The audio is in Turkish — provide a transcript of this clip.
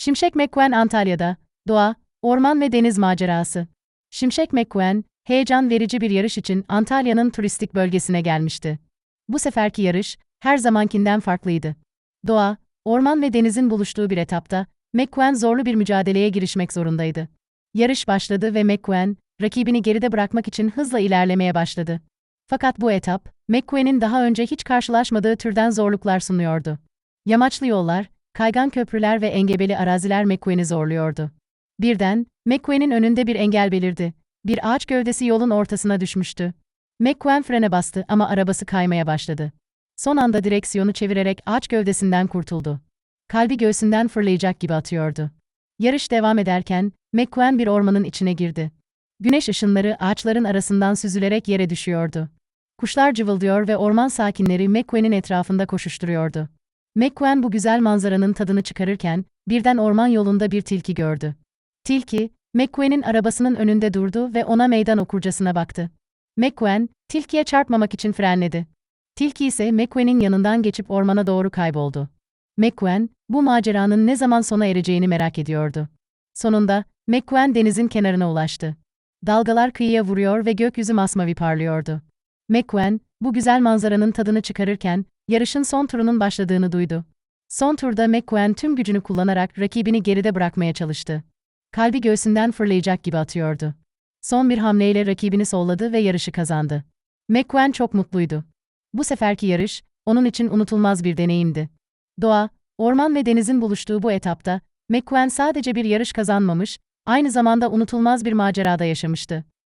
Şimşek McQueen Antalya'da, doğa, orman ve deniz macerası. Şimşek McQueen, heyecan verici bir yarış için Antalya'nın turistik bölgesine gelmişti. Bu seferki yarış, her zamankinden farklıydı. Doğa, orman ve denizin buluştuğu bir etapta, McQueen zorlu bir mücadeleye girişmek zorundaydı. Yarış başladı ve McQueen, rakibini geride bırakmak için hızla ilerlemeye başladı. Fakat bu etap, McQueen'in daha önce hiç karşılaşmadığı türden zorluklar sunuyordu. Yamaçlı yollar, kaygan köprüler ve engebeli araziler McQueen'i zorluyordu. Birden, McQueen'in önünde bir engel belirdi. Bir ağaç gövdesi yolun ortasına düşmüştü. McQueen frene bastı ama arabası kaymaya başladı. Son anda direksiyonu çevirerek ağaç gövdesinden kurtuldu. Kalbi göğsünden fırlayacak gibi atıyordu. Yarış devam ederken, McQueen bir ormanın içine girdi. Güneş ışınları ağaçların arasından süzülerek yere düşüyordu. Kuşlar cıvıldıyor ve orman sakinleri McQueen'in etrafında koşuşturuyordu. McQueen bu güzel manzaranın tadını çıkarırken, birden orman yolunda bir tilki gördü. Tilki, McQueen'in arabasının önünde durdu ve ona meydan okurcasına baktı. McQueen, tilkiye çarpmamak için frenledi. Tilki ise McQueen'in yanından geçip ormana doğru kayboldu. McQueen, bu maceranın ne zaman sona ereceğini merak ediyordu. Sonunda, McQueen denizin kenarına ulaştı. Dalgalar kıyıya vuruyor ve gökyüzü masmavi parlıyordu. McQueen, bu güzel manzaranın tadını çıkarırken, yarışın son turunun başladığını duydu. Son turda McQueen tüm gücünü kullanarak rakibini geride bırakmaya çalıştı. Kalbi göğsünden fırlayacak gibi atıyordu. Son bir hamleyle rakibini solladı ve yarışı kazandı. McQueen çok mutluydu. Bu seferki yarış, onun için unutulmaz bir deneyimdi. Doğa, orman ve denizin buluştuğu bu etapta, McQueen sadece bir yarış kazanmamış, aynı zamanda unutulmaz bir macerada yaşamıştı.